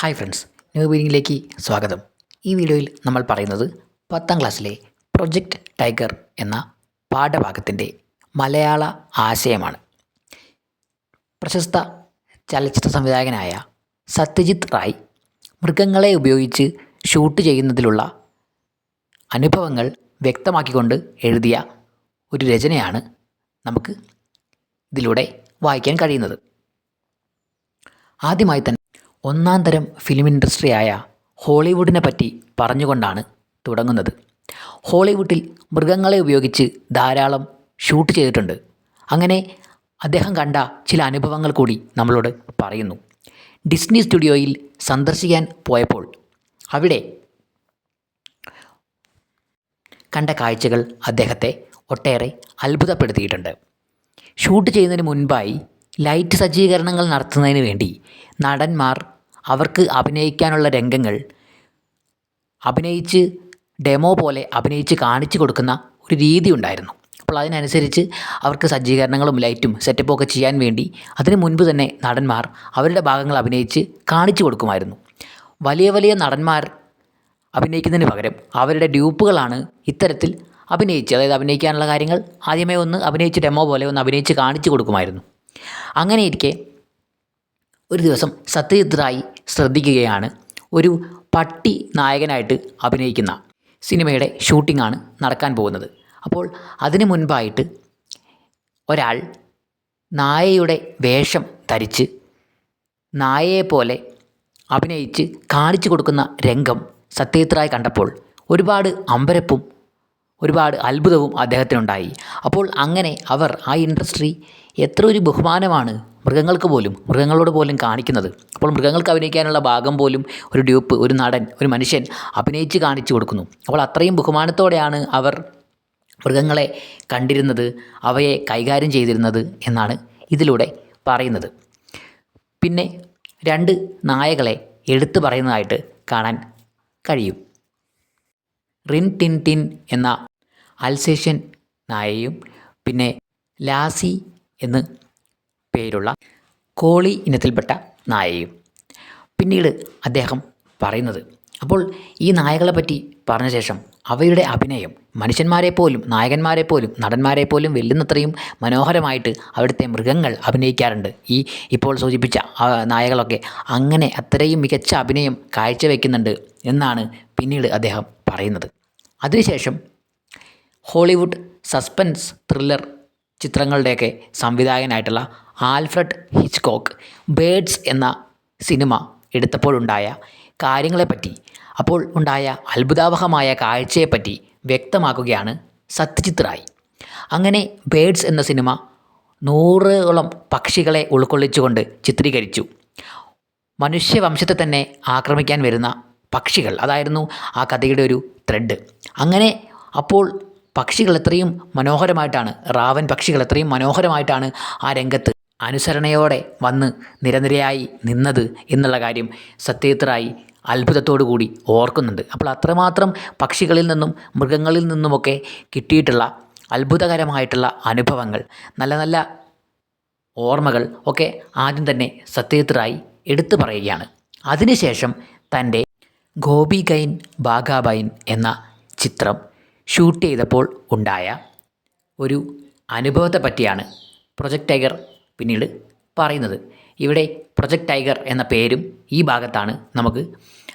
Hi friends new ബീനിങ്ങിലേക്ക് സ്വാഗതം. ഈ വീഡിയോയിൽ നമ്മൾ പറയുന്നത് പത്താം ക്ലാസ്സിലെ പ്രൊജക്റ്റ് ടൈഗർ എന്ന പാഠഭാഗത്തിന്റെ മലയാള ആശയമാണ്. പ്രശസ്ത ചലച്ചിത്ര സംവിധായകനായ സത്യജിത് റായ് മൃഗങ്ങളെ ഉപയോഗിച്ച് ഷൂട്ട് ചെയ്യുന്നതിലുള്ള അനുഭവങ്ങൾ വ്യക്തമാക്കിക്കൊണ്ട് എഴുതിയ ഒരു രചനയാണ് നമുക്ക് ഇതിലൂടെ വായിക്കാൻ കഴിയുന്നത്. ആദ്യമായി തന്നെ ഒന്നാം തരം ഫിലിം ഇൻഡസ്ട്രിയായ ഹോളിവുഡിനെ പറ്റി പറഞ്ഞുകൊണ്ടാണ് തുടങ്ങുന്നത്. ഹോളിവുഡിൽ മൃഗങ്ങളെ ഉപയോഗിച്ച് ധാരാളം ഷൂട്ട് ചെയ്തിട്ടുണ്ട്. അങ്ങനെ അദ്ദേഹം കണ്ട ചില അനുഭവങ്ങൾ കൂടി നമ്മളോട് പറയുന്നു. ഡിസ്നി സ്റ്റുഡിയോയിൽ സന്ദർശിക്കാൻ പോയപ്പോൾ അവിടെ കണ്ട കാഴ്ചകൾ അദ്ദേഹത്തെ ഒട്ടേറെ അത്ഭുതപ്പെടുത്തിയിട്ടുണ്ട്. ഷൂട്ട് ചെയ്യുന്നതിന് മുൻപായി ലൈറ്റ് സജ്ജീകരണങ്ങൾ നടത്തുന്നതിന് വേണ്ടി നടന്മാർ അവർക്ക് അഭിനയിക്കാനുള്ള രംഗങ്ങൾ അഭിനയിച്ച് ഡെമോ പോലെ അഭിനയിച്ച് കാണിച്ചു കൊടുക്കുന്ന ഒരു രീതി ഉണ്ടായിരുന്നു. അപ്പോൾ അതിനനുസരിച്ച് അവർക്ക് സജ്ജീകരണങ്ങളും ലൈറ്റും സെറ്റപ്പും ഒക്കെ ചെയ്യാൻ വേണ്ടി അതിന് മുൻപ് തന്നെ നടന്മാർ അവരുടെ ഭാഗങ്ങൾ അഭിനയിച്ച് കാണിച്ചു കൊടുക്കുമായിരുന്നു. വലിയ വലിയ നടന്മാർ അഭിനയിക്കുന്നതിന് പകരം അവരുടെ ഡ്യൂപ്പുകളാണ് ഇത്തരത്തിൽ അഭിനയിച്ച് അതായത് അഭിനയിക്കാനുള്ള കാര്യങ്ങൾ ആദ്യമേ ഒന്ന് അഭിനയിച്ച് ഡെമോ പോലെ ഒന്ന് അഭിനയിച്ച് കാണിച്ചു കൊടുക്കുമായിരുന്നു. അങ്ങനെ ഇരിക്കെ ഒരു ദിവസം സത്യജിത് റായ് ശ്രദ്ധിക്കുകയാണ്. ഒരു പട്ടി നായകനായിട്ട് അഭിനയിക്കുന്ന സിനിമയുടെ ഷൂട്ടിംഗ് ആണ് നടക്കാൻ പോകുന്നത്. അപ്പോൾ അതിനു മുൻപായിട്ട് ഒരാൾ നായയുടെ വേഷം ധരിച്ച് നായയെപ്പോലെ അഭിനയിച്ച് കാണിച്ചു കൊടുക്കുന്ന രംഗം സത്യജിത്രായി കണ്ടപ്പോൾ ഒരുപാട് അമ്പരപ്പും ഒരുപാട് അത്ഭുതവും അദ്ദേഹത്തിനുണ്ടായി. അപ്പോൾ അങ്ങനെ അവർ ആ ഇൻഡസ്ട്രി എത്ര ഒരു ബഹുമാനമാണ് മൃഗങ്ങൾക്ക് പോലും മൃഗങ്ങളോട് പോലും കാണിക്കുന്നത്. അപ്പോൾ മൃഗങ്ങൾക്ക് അഭിനയിക്കാനുള്ള ഭാഗം പോലും ഒരു ഡ്യൂപ്പ് ഒരു നടൻ ഒരു മനുഷ്യൻ അഭിനയിച്ച് കാണിച്ചു കൊടുക്കുന്നു. അപ്പോൾ അത്രയും ബഹുമാനത്തോടെയാണ് അവർ മൃഗങ്ങളെ കണ്ടിരുന്നത് അവയെ കൈകാര്യം ചെയ്തിരുന്നത് എന്നാണ് ഇതിലൂടെ പറയുന്നത്. പിന്നെ രണ്ട് നായകളെ എടുത്തു പറയുന്നതായിട്ട് കാണാൻ കഴിയും. റിൻ ടിൻ ടിൻ എന്ന അൽസേഷ്യൻ നായയും പിന്നെ ലാസി എന്ന് പേരുള്ള കോളി ഇനത്തിൽപ്പെട്ട നായയും പിന്നീട് അദ്ദേഹം പറയുന്നത്. അപ്പോൾ ഈ നായകളെ പറ്റി പറഞ്ഞ ശേഷം അവയുടെ അഭിനയം മനുഷ്യന്മാരെ പോലും നായകന്മാരെ പോലും നടന്മാരെ പോലും വെല്ലുന്നത്രയും മനോഹരമായിട്ട് അവിടുത്തെ മൃഗങ്ങൾ അഭിനയിക്കാറുണ്ട്. ഈ ഇപ്പോൾ സൂചിപ്പിച്ച നായകളൊക്കെ അങ്ങനെ അത്രയും മികച്ച അഭിനയം കാഴ്ചവെക്കുന്നുണ്ട് എന്നാണ് പിന്നീട് അദ്ദേഹം പറയുന്നത്. അതിനുശേഷം ഹോളിവുഡ് സസ്പെൻസ് ത്രില്ലർ ചിത്രങ്ങളുടെയൊക്കെ സംവിധായകനായിട്ടുള്ള ആൽഫ്രഡ് ഹിച്ച്കോക്ക് ബേഡ്സ് എന്ന സിനിമ എടുത്തപ്പോഴുണ്ടായ കാര്യങ്ങളെപ്പറ്റി അപ്പോൾ ഉണ്ടായ അത്ഭുതാവഹമായ കാഴ്ചയെപ്പറ്റി വ്യക്തമാക്കുകയാണ് സത്യജിത് റായ് അങ്ങനെ ബേഡ്സ് എന്ന സിനിമ നൂറോളം പക്ഷികളെ ഉൾക്കൊള്ളിച്ചുകൊണ്ട് ചിത്രീകരിച്ചു. മനുഷ്യവംശത്തെ തന്നെ ആക്രമിക്കാൻ വരുന്ന പക്ഷികൾ അതായിരുന്നു ആ കഥയുടെ ഒരു ത്രെഡ് അങ്ങനെ അപ്പോൾ പക്ഷികൾ എത്രയും മനോഹരമായിട്ടാണ് റാവൻ പക്ഷികൾ എത്രയും മനോഹരമായിട്ടാണ് ആ രംഗത്ത് അനുസരണയോടെ വന്ന് നിരനിരയായി നിന്നത് എന്നുള്ള കാര്യം സത്യത്തിറായി കൂടി ഓർക്കുന്നുണ്ട്. അപ്പോൾ അത്രമാത്രം പക്ഷികളിൽ നിന്നും മൃഗങ്ങളിൽ നിന്നുമൊക്കെ കിട്ടിയിട്ടുള്ള അത്ഭുതകരമായിട്ടുള്ള അനുഭവങ്ങൾ നല്ല നല്ല ഓർമ്മകൾ ഒക്കെ ആദ്യം തന്നെ സത്യത്തിറായി എടുത്തു പറയുകയാണ്. അതിനുശേഷം തന്റെ ഗോപി ഗൈൻ ബാഗാബൈൻ എന്ന ചിത്രം ഷൂട്ട് ചെയ്തപ്പോൾ ഉണ്ടായ ഒരു അനുഭവത്തെ പറ്റിയാണ് പ്രൊജക്ട് ടൈഗർ പിന്നീട് പറയുന്നത്. ഇവിടെ പ്രൊജക്ട് ടൈഗർ എന്ന പേരും ഈ ഭാഗത്താണ് നമുക്ക്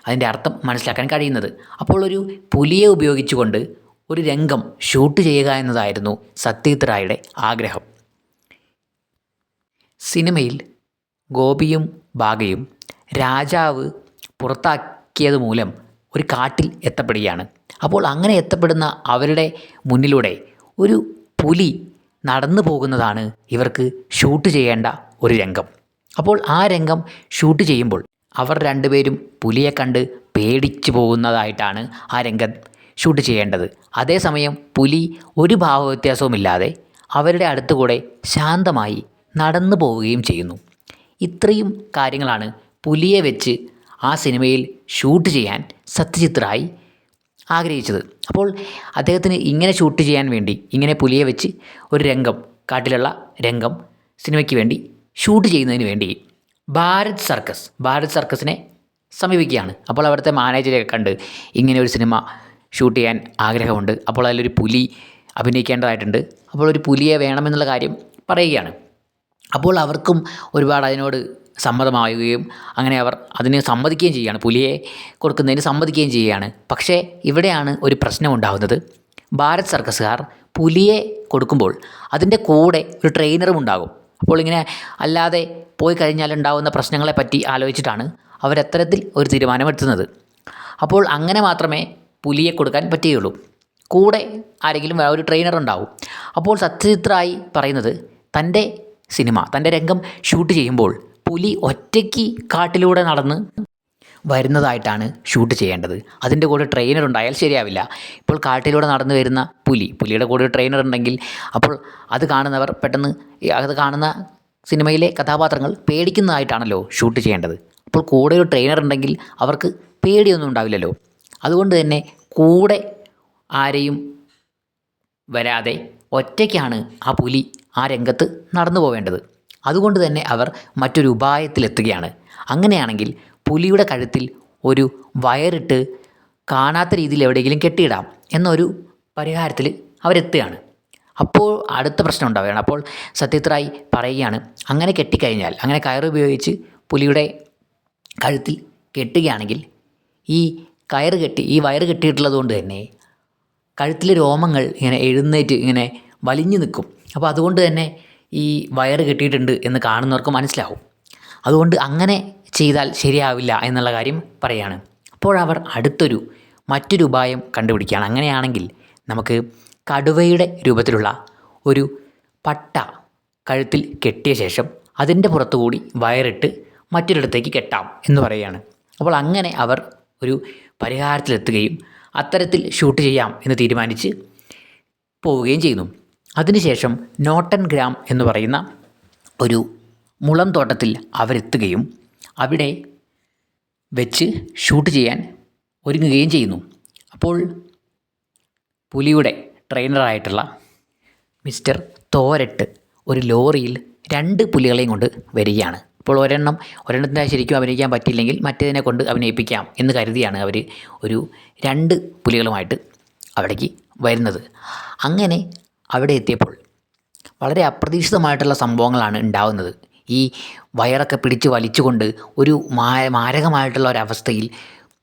അതിന്റെ അർത്ഥം മനസ്സിലാക്കാൻ കഴിയുന്നത്. അപ്പോൾ ഒരു പുലിയെ ഉപയോഗിച്ചുകൊണ്ട് ഒരു രംഗം ഷൂട്ട് ചെയ്യുക എന്നതായിരുന്നു സത്യജിത് റായുടെ ആഗ്രഹം. സിനിമയിൽ ഗോപിയും ബാഗയും രാജാവ് പുറത്താക്കിയത് മൂലം ഒരു കാട്ടിൽ എത്തപ്പെടുകയാണ്. അപ്പോൾ അങ്ങനെ എത്തപ്പെടുന്ന അവരുടെ മുന്നിലൂടെ ഒരു പുലി നടന്നു പോകുന്നതാണ് ഇവർക്ക് ഷൂട്ട് ചെയ്യേണ്ട ഒരു രംഗം. അപ്പോൾ ആ രംഗം ഷൂട്ട് ചെയ്യുമ്പോൾ അവർ രണ്ടുപേരും പുലിയെ കണ്ട് പേടിച്ചു പോകുന്നതായിട്ടാണ് ആ രംഗം ഷൂട്ട് ചെയ്യേണ്ടത്. അതേസമയം പുലി ഒരു ഭാവവ്യത്യാസവുമില്ലാതെ അവരുടെ അടുത്തുകൂടെ ശാന്തമായി നടന്നു പോവുകയും ചെയ്യുന്നു. ഇത്രയും കാര്യങ്ങളാണ് പുലിയെ വെച്ച് ആ സിനിമയിൽ ഷൂട്ട് ചെയ്യാൻ സത്യജിത് റായ് ആഗ്രഹിച്ചത്. അപ്പോൾ അദ്ദേഹത്തിന് ഇങ്ങനെ ഷൂട്ട് ചെയ്യാൻ വേണ്ടി ഇങ്ങനെ പുലിയെ വെച്ച് ഒരു രംഗം കാട്ടിലുള്ള രംഗം സിനിമയ്ക്ക് വേണ്ടി ഷൂട്ട് ചെയ്യുന്നതിന് വേണ്ടി ഭാരത് സർക്കസ് ഭാരത് സർക്കസിനെ സമീപിക്കുകയാണ്. അപ്പോൾ അവിടുത്തെ മാനേജരെ കണ്ട് ഇങ്ങനെ ഒരു സിനിമ ഷൂട്ട് ചെയ്യാൻ ആഗ്രഹമുണ്ട്. അപ്പോൾ അതിലൊരു പുലി അഭിനയിക്കേണ്ടതായിട്ടുണ്ട്. അപ്പോൾ ഒരു പുലിയെ വേണമെന്നുള്ള കാര്യം പറയുകയാണ്. അപ്പോൾ അവർക്കും ഒരുപാട് അതിനോട് സമ്മതമാവുകയും അങ്ങനെ അവർ അതിന് സമ്മതിക്കുകയും ചെയ്യുകയാണ്. പുലിയെ കൊടുക്കുന്നതിന് സമ്മതിക്കുകയും ചെയ്യുകയാണ്. പക്ഷേ ഇവിടെയാണ് ഒരു പ്രശ്നം ഉണ്ടാകുന്നത്. ഭാരത് സർക്കസുകാർ പുലിയെ കൊടുക്കുമ്പോൾ അതിന്റെ കൂടെ ഒരു ട്രെയിനറും ഉണ്ടാകും. അപ്പോൾ ഇങ്ങനെ അല്ലാതെ പോയി കഴിഞ്ഞാൽ ഉണ്ടാകുന്ന പ്രശ്നങ്ങളെ പറ്റി ആലോചിച്ചിട്ടാണ് അവരത്തരത്തിൽ ഒരു തീരുമാനമെടുത്തുന്നത് അപ്പോൾ അങ്ങനെ മാത്രമേ പുലിയെ കൊടുക്കാൻ പറ്റുകയുള്ളൂ. കൂടെ ആരെങ്കിലും ഒരു ട്രെയിനർ ഉണ്ടാവും. അപ്പോൾ സത്യജിത്രായി പറയുന്നത് തന്റെ സിനിമ തന്റെ രംഗം ഷൂട്ട് ചെയ്യുമ്പോൾ പുലി ഒറ്റയ്ക്ക് കാട്ടിലൂടെ നടന്ന് വരുന്നതായിട്ടാണ് ഷൂട്ട് ചെയ്യേണ്ടത്. അതിന്റെ കൂടെ ട്രെയിനർ ഉണ്ടായാൽ ശരിയാവില്ല. ഇപ്പോൾ കാട്ടിലൂടെ നടന്നു വരുന്ന പുലി പുലിയുടെ കൂടെ ട്രെയിനർ ഉണ്ടെങ്കിൽ അപ്പോൾ അത് കാണുന്നവർ പെട്ടെന്ന് അത് കാണുന്ന സിനിമയിലെ കഥാപാത്രങ്ങൾ പേടിക്കുന്നതായിട്ടാണല്ലോ ഷൂട്ട് ചെയ്യേണ്ടത്. അപ്പോൾ കൂടെ ഒരു ട്രെയിനർ ഉണ്ടെങ്കിൽ അവർക്ക് പേടിയൊന്നും ഉണ്ടാവില്ലല്ലോ. അതുകൊണ്ട് തന്നെ കൂടെ ആരെയും വരാതെ ഒറ്റയ്ക്കാണ് ആ പുലി ആ രംഗത്ത് നടന്നു പോവേണ്ടത്. അതുകൊണ്ട് തന്നെ അവർ മറ്റൊരു ഉപായത്തിലെത്തുകയാണ്. അങ്ങനെയാണെങ്കിൽ പുലിയുടെ കഴുത്തിൽ ഒരു വയറിട്ട് കാണാത്ത രീതിയിൽ എവിടെയെങ്കിലും കെട്ടിയിടാം എന്നൊരു പരിഹാരത്തിൽ അവരെത്തുകയാണ്. അപ്പോൾ അടുത്ത പ്രശ്നം ഉണ്ടാവുകയാണ്. അപ്പോൾ സത്യത്രായി പറയുകയാണ് അങ്ങനെ കെട്ടിക്കഴിഞ്ഞാൽ അങ്ങനെ കയറുപയോഗിച്ച് പുലിയുടെ കഴുത്തിൽ കെട്ടുകയാണെങ്കിൽ ഈ കയർ കെട്ടി ഈ വയറ് കെട്ടിയിട്ടുള്ളതുകൊണ്ട് തന്നെ കഴുത്തിലെ രോമങ്ങൾ ഇങ്ങനെ എഴുന്നേറ്റ് ഇങ്ങനെ വലിഞ്ഞു നിൽക്കും. അപ്പോൾ അതുകൊണ്ട് തന്നെ ഈ വയറ് കെട്ടിയിട്ടുണ്ട് എന്ന് കാണുന്നവർക്ക് മനസ്സിലാവും. അതുകൊണ്ട് അങ്ങനെ ചെയ്താൽ ശരിയാവില്ല എന്നുള്ള കാര്യം പറയാണ്. അപ്പോഴവർ അടുത്തൊരു മറ്റൊരു ഉപായം കണ്ടുപിടിക്കുകയാണ്. അങ്ങനെയാണെങ്കിൽ നമുക്ക് കടുവയുടെ രൂപത്തിലുള്ള ഒരു പട്ട കഴുത്തിൽ കെട്ടിയ ശേഷം അതിന്റെ പുറത്തുകൂടി വയറിട്ട് മറ്റൊരിടത്തേക്ക് കെട്ടാം എന്ന് പറയുകയാണ്. അപ്പോൾ അങ്ങനെ അവർ ഒരു പരിഹാരത്തിലെത്തുകയും അത്തരത്തിൽ ഷൂട്ട് ചെയ്യാം എന്ന് തീരുമാനിച്ച് പോവുകയും ചെയ്യുന്നു. അതിനുശേഷം നോട്ടൻ ഗ്രാം എന്ന് പറയുന്ന ഒരു മുളം തോട്ടത്തിൽ അവരെത്തുകയും അവിടെ വെച്ച് ഷൂട്ട് ചെയ്യാൻ ഒരുങ്ങുകയും ചെയ്യുന്നു. അപ്പോൾ പുലിയുടെ ട്രെയിനറായിട്ടുള്ള മിസ്റ്റർ തോരട്ട് ഒരു ലോറിയിൽ രണ്ട് പുലികളെയും കൊണ്ട് വരികയാണ്. അപ്പോൾ ഒരെണ്ണം ഒരെണ്ണത്തിന് ശരിക്കും അഭിനയിക്കാൻ പറ്റിയില്ലെങ്കിൽ മറ്റേതിനെ കൊണ്ട് അഭിനയിപ്പിക്കാം എന്ന് കരുതിയാണ് അവർ ഒരു രണ്ട് പുലികളുമായിട്ട് അവിടേക്ക് വരുന്നത്. അങ്ങനെ അവിടെ എത്തിയപ്പോൾ വളരെ അപ്രതീക്ഷിതമായിട്ടുള്ള സംഭവങ്ങളാണ് ഉണ്ടാവുന്നത്. ഈ വയറൊക്കെ പിടിച്ച് വലിച്ചുകൊണ്ട് ഒരു മാരകമായിട്ടുള്ള ഒരവസ്ഥയിൽ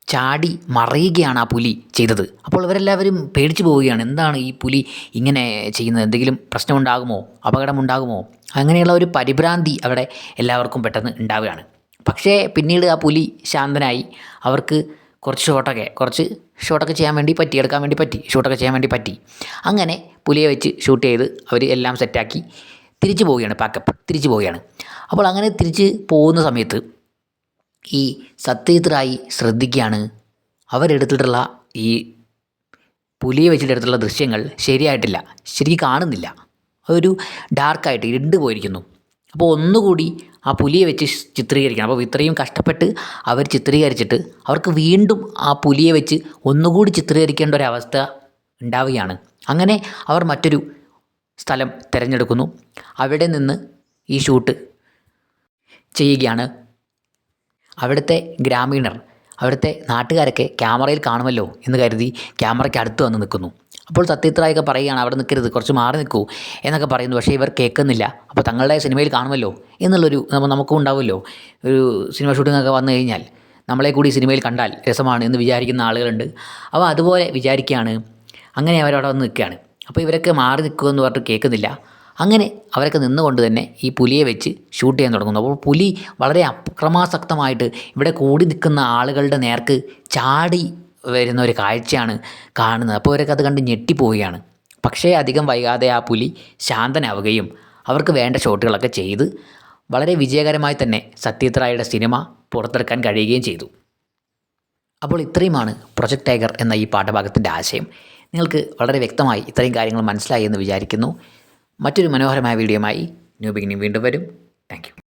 ചാടി മറയുകയാണ് ആ പുലി ചെയ്തത്. അപ്പോൾ ഇവരെല്ലാവരും പേടിച്ചു പോവുകയാണ്. എന്താണ് ഈ പുലി ഇങ്ങനെ ചെയ്യുന്നത്? എന്തെങ്കിലും പ്രശ്നമുണ്ടാകുമോ? അപകടമുണ്ടാകുമോ? അങ്ങനെയുള്ള ഒരു പരിഭ്രാന്തി അവിടെ എല്ലാവർക്കും പെട്ടെന്ന് ഉണ്ടാവുകയാണ്. പക്ഷേ പിന്നീട് ആ പുലി ശാന്തനായി അവർക്ക് കുറച്ച് ഷോട്ടൊക്കെ കുറച്ച് ഷോട്ടൊക്കെ ചെയ്യാൻ വേണ്ടി പറ്റി എടുക്കാൻ വേണ്ടി പറ്റി ഷൂട്ടൊക്കെ ചെയ്യാൻ വേണ്ടി പറ്റി. അങ്ങനെ പുലിയെ വെച്ച് ഷൂട്ട് ചെയ്ത് അവർ എല്ലാം സെറ്റാക്കി തിരിച്ചു പോവുകയാണ് പാക്കപ്പ് തിരിച്ചു പോവുകയാണ്. അപ്പോൾ അങ്ങനെ തിരിച്ച് പോകുന്ന സമയത്ത് ഈ സത്യജിത്രായി ശ്രദ്ധിക്കുകയാണ് അവരെടുത്തിട്ടുള്ള ഈ പുലിയെ വെച്ചിട്ടെടുത്തുള്ള ദൃശ്യങ്ങൾ ശരിയായിട്ടില്ല ശരിക്കും കാണുന്നില്ല. അതൊരു ഡാർക്കായിട്ട് ഇരുണ്ട് പോയിരിക്കുന്നു. അപ്പോൾ ഒന്നുകൂടി ആ പുലിയെ വെച്ച് ചിത്രീകരിക്കണം. അപ്പോൾ ഇത്രയും കഷ്ടപ്പെട്ട് അവർ ചിത്രീകരിച്ചിട്ട് അവർക്ക് വീണ്ടും ആ പുലിയെ വെച്ച് ഒന്നുകൂടി ചിത്രീകരിക്കേണ്ട ഒരു അവസ്ഥ ഉണ്ടാവുകയാണ്. അങ്ങനെ അവർ മറ്റൊരു സ്ഥലം തിരഞ്ഞെടുക്കുന്നു. അവിടെ നിന്ന് ഈ ഷൂട്ട് ചെയ്യുകയാണ്. അവിടുത്തെ ഗ്രാമീണർ അവിടുത്തെ നാട്ടുകാരൊക്കെ ക്യാമറയിൽ കാണുമല്ലോ എന്ന് കരുതി ക്യാമറയ്ക്ക് അടുത്ത് വന്ന് നിൽക്കുന്നു. അപ്പോൾ സത്യത്രായൊക്കെ പറയുകയാണ് അവിടെ നിൽക്കരുത് കുറച്ച് മാറി നിൽക്കൂ എന്നൊക്കെ പറയുന്നു. പക്ഷേ ഇവർ കേൾക്കുന്നില്ല. അപ്പോൾ തങ്ങളുടെ സിനിമയിൽ കാണുമല്ലോ? എന്നുള്ളൊരു നമുക്കും ഉണ്ടാവുമല്ലോ. ഒരു സിനിമ ഷൂട്ടിംഗ് ഒക്കെ വന്നു കഴിഞ്ഞാൽ നമ്മളെ കൂടി സിനിമയിൽ കണ്ടാൽ രസമാണ് എന്ന് വിചാരിക്കുന്ന ആളുകളുണ്ട്. അപ്പോൾ അതുപോലെ വിചാരിക്കുകയാണ്. അങ്ങനെ അവരവിടെ വന്ന് നിൽക്കുകയാണ്. അപ്പോൾ ഇവരൊക്കെ മാറി നിൽക്കുക എന്ന് പറഞ്ഞിട്ട് കേൾക്കുന്നില്ല. അങ്ങനെ അവരൊക്കെ നിന്നുകൊണ്ട് തന്നെ ഈ പുലിയെ വെച്ച് ഷൂട്ട് ചെയ്യാൻ തുടങ്ങുന്നു. അപ്പോൾ പുലി വളരെ അക്രമാസക്തമായിട്ട് ഇവിടെ കൂടി നിൽക്കുന്ന ആളുകളുടെ നേർക്ക് ചാടി വരുന്ന ഒരു കാഴ്ചയാണ് കാണുന്നത്. അപ്പോൾ അവരൊക്കെ അത് കണ്ട് ഞെട്ടിപ്പോവുകയാണ്. പക്ഷേ അധികം വൈകാതെ ആ പുലി ശാന്തനാവുകയും അവർക്ക് വേണ്ട ഷോട്ടുകളൊക്കെ ചെയ്ത് വളരെ വിജയകരമായി തന്നെ സത്യജിത് റായയുടെ സിനിമ പുറത്തെടുക്കാൻ കഴിയുകയും ചെയ്തു. അപ്പോൾ ഇത്രയുമാണ് പ്രൊജക്ട് ടൈഗർ എന്ന ഈ പാഠഭാഗത്തിന്റെ ആശയം. നിങ്ങൾക്ക് വളരെ വ്യക്തമായി ഇത്രയും കാര്യങ്ങൾ മനസ്സിലായി എന്ന് വിചാരിക്കുന്നു. മറ്റൊരു മനോഹരമായ വീഡിയോയുമായി ന്യൂ ബിഗിനിങ് വീണ്ടും വരും. താങ്ക്